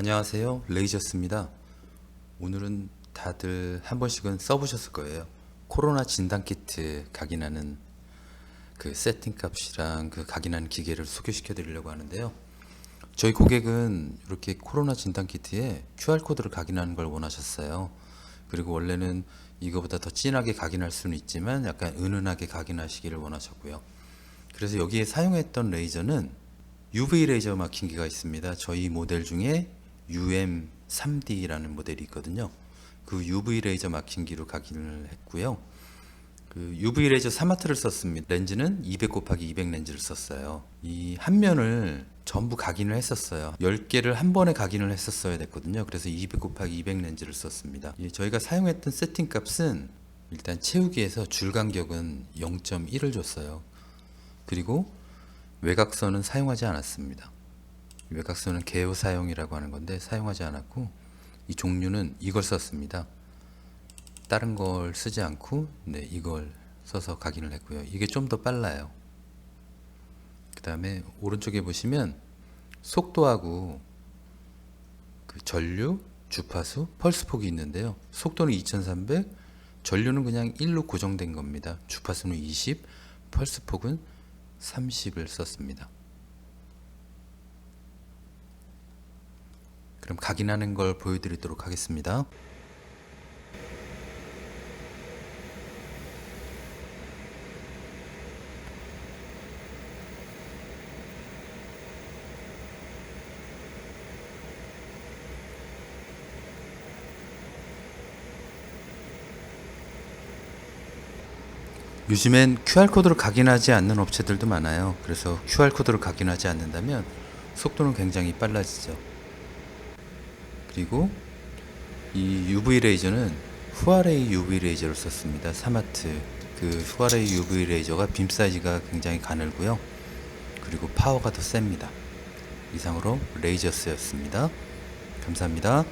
안녕하세요. 레이저스입니다. 오늘은 다들 한 번씩은 써보셨을 거예요. 코로나 진단 키트 각인하는 그 세팅 값이랑 그 각인하는 기계를 소개시켜 드리려고 하는데요. 저희 고객은 이렇게 코로나 진단 키트에 QR 코드를 각인하는 걸 원하셨어요. 그리고 원래는 이거보다 더 진하게 각인할 수는 있지만 약간 은은하게 각인하시기를 원하셨고요. 그래서 여기에 사용했던 레이저는 UV 레이저 마킹기가 있습니다. 저희 모델 중에 UM3D라는 모델이 있거든요. 그 UV 레이저 마킹기로 각인을 했고요. 그 UV 레이저 사마트를 썼습니다. 렌즈는 200 곱하기 200 렌즈를 썼어요. 이 한 면을 전부 각인을 했었어요. 10개를 한 번에 각인을 했었어야 됐거든요. 그래서 200 곱하기 200 렌즈를 썼습니다. 예, 저희가 사용했던 세팅 값은 일단 채우기에서 줄 간격은 0.1을 줬어요. 그리고 외곽선은 사용하지 않았습니다. 외곽선은 개요 사용이라고 하는 건데 사용하지 않았고 이 종류는 이걸 썼습니다. 다른 걸 쓰지 않고 네, 이걸 써서 각인을 했고요. 이게 좀 더 빨라요. 그 다음에 오른쪽에 보시면 속도하고 그 전류, 주파수, 펄스폭이 있는데요. 속도는 2300, 전류는 그냥 1로 고정된 겁니다. 주파수는 20, 펄스폭은 30을 썼습니다. 그럼 각인하는 걸 보여드리도록 하겠습니다. 요즘엔 QR코드로 각인하지 않는 업체들도 많아요. 그래서 QR코드로 각인하지 않는다면 속도는 굉장히 빨라지죠. 그리고 이 UV 레이저는 후아레이 UV 레이저를 썼습니다. 사마트 그 후아레이 UV 레이저가 빔 사이즈가 굉장히 가늘고요. 그리고 파워가 더 셉니다. 이상으로 레이저스였습니다. 감사합니다.